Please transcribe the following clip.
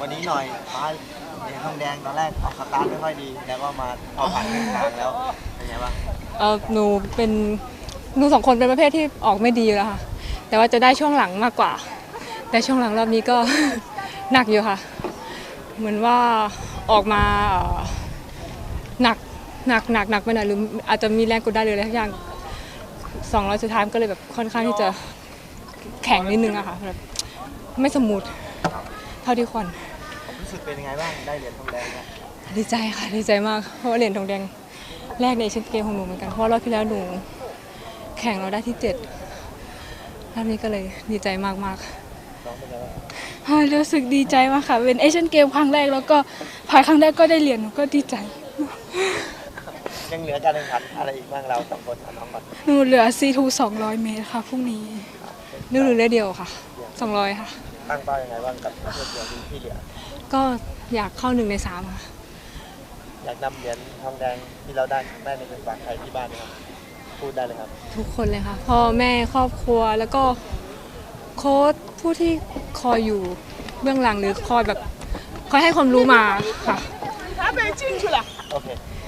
วันนี้หน่อยฟ้าเหรียญทองแดงตอนแรกออกสตาร์ทไม่ค่อยดี แล้วก็มาพอผ่านครึ่งทางแล้วเป็นไงบ้างเออหนูเป็นหนูสองคนเป็นประเภทที่ออกไม่ดีอยู่แล้วค่ะ แต่ว่าจะได้ช่วงหลังมากกว่า แต่ช่วงหลังรอบนี้ก็ หนักอยู่ค่ะ เหมือนว่าออกมาเอ่อหนักหนักหนักหนักไปหน่อยหรืออาจจะมีแรงกดดันหรืออะไรทุกอย่างสองร้อยสุดท้ายมันก็เลยแบบค่อนข้างที่จะแข็งนิดนึงอะค่ะแบบไม่สมูทเท่าที่ควร รู้สึกเป็นยังไงบ้างได้เหรียญทองแดงเนี่ยดีใจค่ะดีใจมากเพราะว่าเหรียญทองแดงแรกในเอเชียนเกมของหนูเหมือนกันเพราะรอบที่แล้วหนูแข่งเราได้ที่เจ็ดรอบนี้ก็เลยดีใจมากมากน้องเป็นไงบ้างอ่ารู้สึกดีใจมากค่ะเป็นเอเชียนเกมครั้งแรกแล้วก็พายครั้งแรกก็ได้เหรียญหนูก็ดีใจยังเหลือการแข่งขันอะไรอีกบ้างเราสองคนเอาน้องก่อนหนูเหลือ C2 200เมตรค่ะพรุ่งนี้ๆนึกหรือเดียวค่ะสองร้อยค่ะ ตั้งเป้ายังไงบ้างกับเพื่อนเดียวที่เหลือก็อยากเข้าหนึ่งในสามค่ะอยากนำเหรียญทองแดงที่เราได้ได้ในเป็นฝากใครที่บ้านนะครับพูดได้เลยครับ ทุกคนเลยค่ะพ่อแม่ครอบครัวแล้วก็โค้ชผู้ที่คอยอยู่เบื้องหลังหรือคอยแบบคอยให้ความรู้มาค่ะ โอเคขอบคุณค่ะ